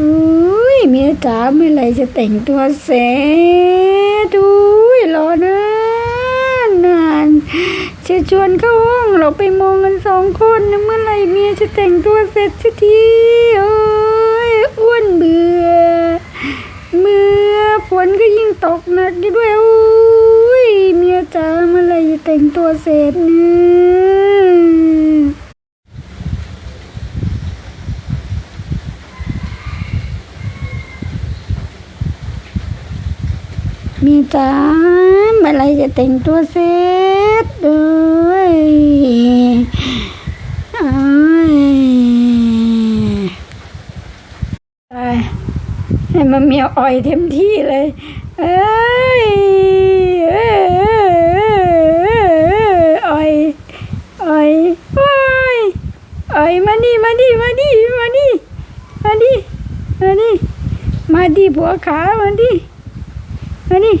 อุ้ยเมียจ๋าเมื่อไรจะแต่งตัวเสร็จอุ้ยรอนานนานจะชวนเข้าห้องเราไปมองกันสองคนนะเมื่อไรเมียจะแต่งตัวเสร็จสักทีโอ้ยอ้วนเบื่อเมื่อฝนก็ยิ่งตกหนักด้วยอุ้ยเมียจ๋าเมื่อไรจะแต่งตัวเสร็จเนี่ย มีจ้าเมื่อไรจะแต่งตัวเสร็จด้วยอ้ยตายให้มันเมียอ่อยเต็มที่เลย เอ้ยเอ้ยเอ้ยอ่อยอ่อยอ้อยอ่อยมาดิมาดิมาดิมาดิมาดิมาดิมาดิผัวขามาดิ มาดิ